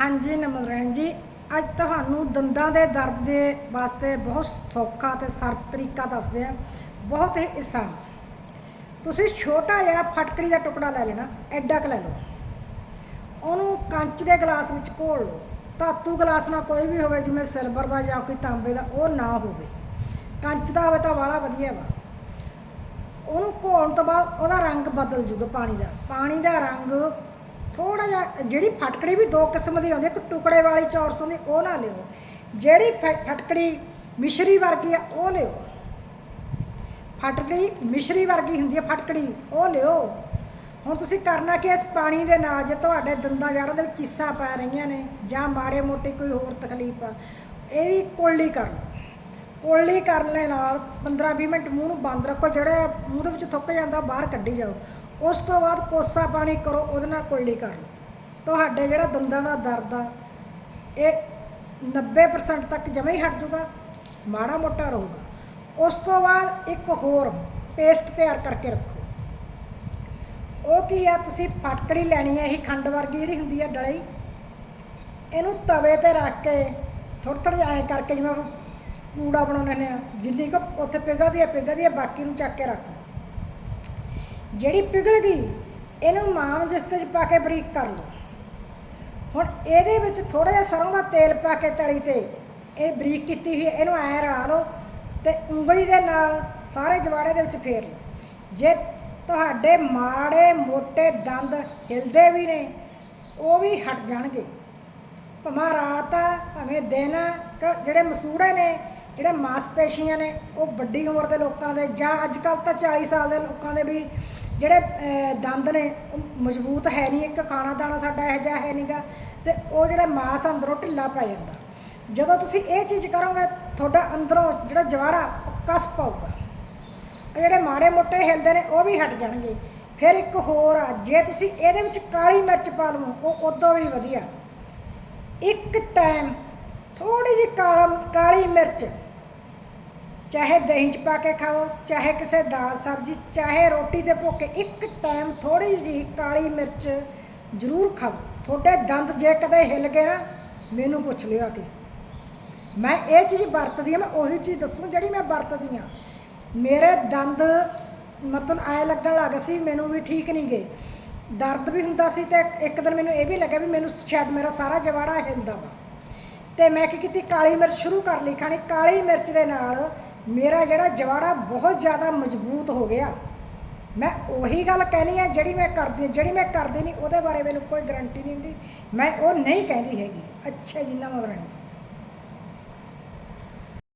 ਹਾਂਜੀ ਨਮਰਨ ਜੀ। ਅੱਜ ਤੁਹਾਨੂੰ ਦੰਦਾਂ ਦੇ ਦਰਦ ਦੇ ਵਾਸਤੇ ਬਹੁਤ ਸੌਖਾ ਤੇ ਸਰਲ ਤਰੀਕਾ ਦੱਸਦੇ ਆ ਬਹੁਤ ਹੀ ਆਸਾਨ। ਤੁਸੀਂ ਛੋਟਾ ਜਿਹਾ ਫਟਕੜੀ ਦਾ ਟੁਕੜਾ ਲੈ ਲੈਣਾ, ਐਡਾ ਕੁ ਲੈ ਲਓ। ਉਹਨੂੰ ਕੰਚ ਦੇ ਗਲਾਸ ਵਿੱਚ ਘੋਲ ਲਓ। ਧਾਤੂ ਗਲਾਸ ਨਾਲ ਕੋਈ ਵੀ ਹੋਵੇ, ਜਿਵੇਂ ਸਿਲਵਰ ਦਾ ਜਾਂ ਕੋਈ ਤਾਂਬੇ ਦਾ, ਉਹ ਨਾ ਹੋਵੇ। ਕੰਚ ਦਾ ਹੋਵੇ ਤਾਂ ਵਾਲਾ ਵਧੀਆ ਵਾ। ਉਹਨੂੰ ਘੋਲਣ ਤੋਂ ਬਾਅਦ ਉਹਦਾ ਰੰਗ ਬਦਲ ਜੂਗਾ ਪਾਣੀ ਦਾ। ਪਾਣੀ ਦਾ ਰੰਗ ਥੋੜਾ ਜਿਹਾ, ਜਿਹੜੀ ਫਟਕੜੀ ਵੀ ਦੋ ਕਿਸਮ ਦੀ ਆਉਂਦੀ ਇੱਕ ਟੁਕੜੇ ਵਾਲੀ ਚੌਰਸ ਹੁੰਦੀ ਉਹ ਨਾ ਲਿਓ। ਜਿਹੜੀ ਫ- ਫਟਕੜੀ ਮਿਸ਼ਰੀ ਵਰਗੀ ਆ, ਉਹ ਲਿਓ। ਫਟਕੜੀ ਮਿਸ਼ਰੀ ਵਰਗੀ ਹੁੰਦੀ ਹੈ, ਫਟਕੜੀ, ਉਹ ਲਿਓ। ਹੁਣ ਤੁਸੀਂ ਕਰਨਾ ਕਿ ਇਸ ਪਾਣੀ ਦੇ ਨਾਲ ਜੇ ਤੁਹਾਡੇ ਦੰਦਾਂ ਜੜ੍ਹਾਂ ਦੇ ਵਿੱਚ ਚੀਸਾਂ ਪੈ ਰਹੀਆਂ ਨੇ, ਜਾਂ ਮਾੜੇ ਮੋਟੇ ਕੋਈ ਹੋਰ ਤਕਲੀਫ ਆ ਇਹਦੀ ਕੋਲੀ ਕਰ ਲਓ। ਕੁਰਲੀ ਕਰਨ ਦੇ ਨਾਲ 15-20 ਮਿੰਟ ਮੂੰਹ ਨੂੰ ਬੰਦ ਰੱਖੋ, ਜਿਹੜਾ ਮੂੰਹ ਦੇ ਵਿੱਚ ਥੁੱਕ ਜਾਂਦਾ, ਉਹ ਬਾਹਰ ਕੱਢੀ ਜਾਓ। ਉਸ ਤੋਂ ਬਾਅਦ ਕੋਸਾ ਪਾਣੀ ਕਰੋ, ਉਹਦੇ ਨਾਲ ਕੁਰਲੀ ਕਰ ਲਓ। ਤੁਹਾਡੇ ਜਿਹੜਾ ਦੰਦਾਂ ਦਾ ਦਰਦ ਆ, ਇਹ 90% ਤੱਕ ਜਮਾ ਹੀ ਹਟ ਜੂਗਾ ਮਾੜਾ ਮੋਟਾ ਰਹੂਗਾ। ਉਸ ਤੋਂ ਬਾਅਦ ਇੱਕ ਹੋਰ ਪੇਸਟ ਤਿਆਰ ਕਰਕੇ ਰੱਖੋ। ਉਹ ਕੀ ਆ, ਤੁਸੀਂ ਫਟਕੜੀ ਲੈਣੀ ਹੈ ਇਹ ਖੰਡ ਵਰਗੀ ਜਿਹੜੀ ਹੁੰਦੀ ਆ ਡਲੀ। ਇਹਨੂੰ ਤਵੇ ਤੇ ਰੱਖ ਕੇ ਥੋੜ੍ਹਾ ਥੋੜ੍ਹਾ ਜਿਹਾ ਐਂ ਕਰਕੇ ਜਿਵੇਂ ਆਪਾਂ ਪੂੜਾ ਬਣਾਉਂਦੇ ਨੇ ਜਿੰਨੀ ਕੁ ਉੱਥੇ ਪਿਘਲਦੀ ਹੈ ਪਿਘਲਦੀ ਹੈ ਬਾਕੀ ਨੂੰ ਚੱਕ ਕੇ ਰੱਖ। ਜਿਹੜੀ ਪਿਘਲ ਗਈ, ਇਹਨੂੰ ਮਾਮ ਜਿਸਤੇ 'ਚ ਪਾ ਕੇ ਬਰੀਕ ਕਰ ਲਓ। ਹੁਣ ਇਹਦੇ ਵਿੱਚ ਥੋੜਾ ਜਿਹਾ ਸਰੋਂ ਦਾ ਤੇਲ ਪਾ ਕੇ ਤਲੀ ਤੇ ਇਹ ਬਰੀਕ ਕੀਤੀ ਹੋਈ ਇਹਨੂੰ ਐਂ ਰਲਾ ਲਓ ਤੇ ਉਂਗਲੀ ਦੇ ਨਾਲ ਸਾਰੇ ਜਵਾੜੇ ਦੇ ਵਿੱਚ ਫੇਰ ਲਓ। ਜੇ ਤੁਹਾਡੇ ਮਾੜੇ ਮੋਟੇ ਦੰਦ ਹਿਲਦੇ ਵੀ ਨੇ, ਉਹ ਵੀ ਹਟ ਜਾਣਗੇ। ਭਾਵੇਂ ਰਾਤ ਆ, ਭਾਵੇਂ ਦਿਨ ਆ ਜਿਹੜੇ ਮਸੂੜੇ ਨੇ, ਜਿਹੜੇ ਮਾਸਪੇਸ਼ੀਆਂ ਨੇ, ਉਹ ਵੱਡੀ ਉਮਰ ਦੇ ਲੋਕਾਂ ਦੇ ਜਾਂ ਅੱਜ ਕੱਲ ਤਾਂ 40 ਸਾਲ ਦੇ ਲੋਕਾਂ ਦੇ ਵੀ ਜਿਹੜੇ ਅਹ, ਦੰਦ ਨੇ ਉਹ ਮਜ਼ਬੂਤ ਹੈ ਨਹੀਂ ਇੱਕ ਖਾਣਾ ਦਾਣਾ ਸਾਡਾ ਇਹੋ ਜਿਹਾ ਹੈ ਨਹੀਂਗਾ ਤੇ ਉਹ ਜਿਹੜਾ ਮਾਸ ਆ ਅੰਦਰੋਂ ਢਿੱਲਾ ਪੈ ਜਾਂਦਾ। ਜਦੋਂ ਤੁਸੀਂ ਇਹ ਚੀਜ਼ ਕਰੋਗੇ ਤੁਹਾਡਾ ਅੰਦਰੋਂ ਜਿਹੜਾ ਜਵਾੜਾ ਉਹ ਕਸ ਪਾਊਗਾ ਉਹ ਜਿਹੜੇ ਮਾੜੇ ਮੋਟੇ ਹਿਲਦੇ ਨੇ ਉਹ ਵੀ ਹਟ ਜਾਣਗੇ। ਫਿਰ ਇੱਕ ਹੋਰ ਆ ਜੇ ਤੁਸੀਂ ਇਹਦੇ ਵਿੱਚ ਕਾਲੀ ਮਿਰਚ ਪਾ ਲਵੋ ਉਹ ਉਦੋਂ ਵੀ ਵਧੀਆ। ਇੱਕ ਟਾਈਮ ਥੋੜੀ ਜਿਹੀ ਕਾਲਾ ਕਾਲੀ ਮਿਰਚ ਚਾਹੇ ਦਹੀਂ ਚ ਪਾ ਕੇ ਖਾਓ, ਚਾਹੇ ਕਿਸੇ ਦਾਲ ਸਬਜ਼ੀ ਚਾਹੇ ਰੋਟੀ ਦੇ ਭੁੱਕੇ ਇੱਕ ਟਾਈਮ ਥੋੜੀ ਜਿਹੀ ਕਾਲੀ ਮਿਰਚ ਜ਼ਰੂਰ ਖਾਓ। ਤੁਹਾਡੇ ਦੰਦ ਜੇ ਕਦੇ ਹਿੱਲ ਗਏ ਨਾ, ਮੈਨੂੰ ਪੁੱਛ ਲਿਓ ਆ ਕੇ। ਮੈਂ ਇਹ ਚੀਜ਼ ਵਰਤਦੀ ਆ, ਮੈਂ ਉਹੀ ਚੀਜ਼ ਦੱਸੂ ਜਿਹੜੀ ਮੈਂ ਵਰਤਦੀ ਆ। ਮੇਰੇ ਦੰਦ ਮਤਲਬ ਐ ਲੱਗਣ ਲੱਗ ਸੀ, ਮੈਨੂੰ ਵੀ ਠੀਕ ਨਹੀਂ ਗਏ। ਦਰਦ ਵੀ ਹੁੰਦਾ ਸੀ ਤੇ ਇੱਕ ਦਿਨ ਮੈਨੂੰ ਇਹ ਵੀ ਲੱਗਿਆ ਵੀ ਮੈਨੂੰ ਸ਼ਾਇਦ ਮੇਰਾ ਸਾਰਾ ਜਵਾੜਾ ਹਿਲਦਾ ਵਾ। ਤੇ ਮੈਂ ਕੀ ਕੀਤੀ, ਕਾਲੀ ਮਿਰਚ ਸ਼ੁਰੂ ਕਰ ਲਈ ਖਾਣੀ। ਕਾਲੀ ਮਿਰਚ ਦੇ ਨਾਲ ਮੇਰਾ ਜਿਹੜਾ ਜਵਾੜਾ ਬਹੁਤ ਜ਼ਿਆਦਾ ਮਜ਼ਬੂਤ ਹੋ ਗਿਆ। ਮੈਂ ਉਹੀ ਗੱਲ ਕਹਿਣੀ ਹੈ ਜਿਹੜੀ ਮੈਂ ਕਰਦੀ ਹਾਂ ਜਿਹੜੀ ਮੈਂ ਕਰਦੀ ਨਹੀਂ, ਉਹਦੇ ਬਾਰੇ ਮੈਨੂੰ ਕੋਈ ਗਰੰਟੀ ਨਹੀਂ ਹੁੰਦੀ। ਮੈਂ ਉਹ ਨਹੀਂ ਕਹਿੰਦੀ ਹੈਗੀ। ਅੱਛਾ ਜਿੰਨਾ ਨਮਸਕਾਰ ਜੀ